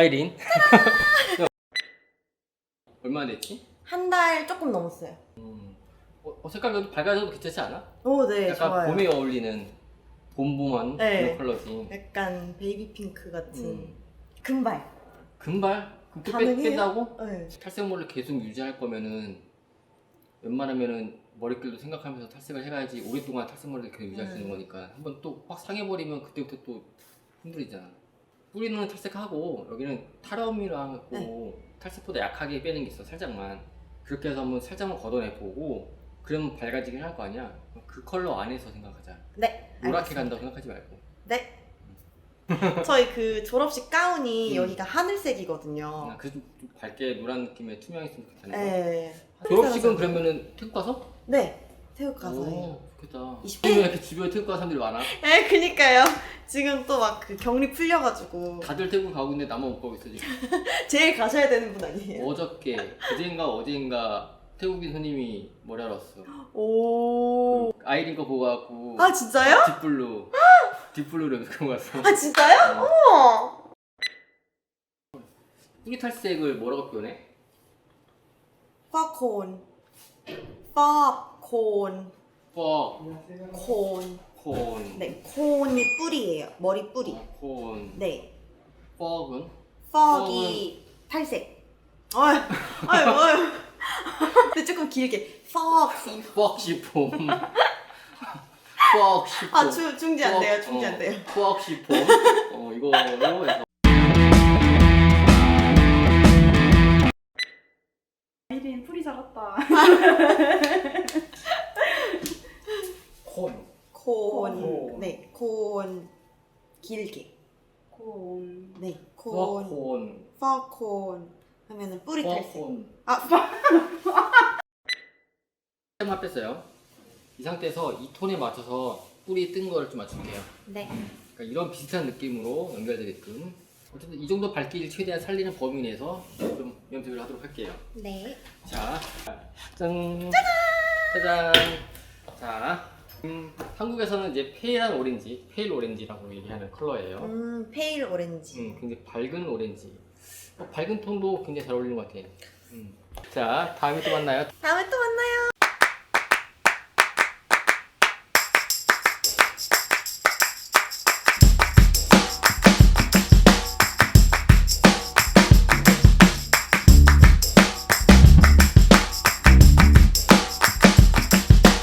아이린. 얼마나 됐지? 한 달 조금 넘었어요. 음. 어, 어, 색깔도 밝아져도 괜찮지 않아? 오, 네, 약간 좋아요. 봄에 어울리는 봄봄한 네. 그런 컬러지. 약간 베이비 핑크 같은 음. 금발. 금발? 그렇게 뺀- 가능해요? 뺀다고? 네. 탈색물을 계속 유지할 거면은 웬만하면은 머릿결도 생각하면서 탈색을 해가야지 오랫동안 탈색물을 계속 유지할 수 있는 음. 거니까 한번 또 확 상해버리면 그때부터 또 힘들잖아 뿌리는 탈색하고 여기는 탈염이랑 고 네. 탈색보다 약하게 빼는 게 있어 살짝만 그렇게 해서 한번 살짝만 걷어내 보고 그러면 밝아지긴 할 거 아니야 그 컬러 안에서 생각하자 네. 노랗게 알겠습니다. 간다고 생각하지 말고 네. 저희 그 졸업식 가운이 음. 여기가 하늘색이거든요. 그냥 그좀 좀 밝게 노란 느낌의 투명했으면 좋겠다는 거 네. 졸업식은 그러면은 태국 가서? 네. 태국 가서 해요. 오, 좋겠다. 20대? 왜 이렇게 주변에 태국 가는 사람들이 많아? 네, 그니까요. 지금 또 막 그 격리 풀려가지고 다들 태국 가고 있는데 나만 못 가고 있어 지금. 제일 가셔야 되는 분 아니에요? 어저께, 그제인가 어제인가 태국인 손님이 머리 하러 왔어. 오. 그 아이린 거 보고 갖고 아 진짜요? 딥블루, 딥블루를 그거 왔어. 아 진짜요? 어. 어머. 뿌리 탈색을 뭐라고 표현해? 퍼콘. 퍼 콘. 퍽, 콘. 콘, 네, 콘이 뿌리예요. 머리 뿌리. 어, 콘, 네. 퍽은 퍽이 탈색. 어이, 어이, 어이. 근데 조금 길게. 퍽이. 퍽시폼. 퍽시폼. 아, 중, 중지 안 돼요, 중지 안 돼요. 퍽시폼. 어, 이거로 해서 아이린 풀이 자랐다. 콘. 콘. 콘. 네, 콘. 길게. 곤. 네, 콘. 콘. 퍼콘. 하면은 뿌리 탈색. 콘. 아, 한 뺐어요. 이 상태에서 이 톤에 맞춰서 뿌리 뜬 거를 좀 맞출게요. 네. 그러니까 이런 비슷한 느낌으로 연결되게끔. 어쨌든 이 정도 밝기를 최대한 살리는 범위 내에서 좀 연습을 하도록 할게요. 네. 자, 짠, 짜잔. 자, 음, 한국에서는 이제 페일한 오렌지, 페일 오렌지라고 얘기하는 컬러예요. 음, 페일 오렌지. 음, 굉장히 밝은 오렌지. 어, 밝은 톤도 굉장히 잘 어울리는 것 같아. 음. 자, 다음에 또 만나요. 다음에 또 만나요.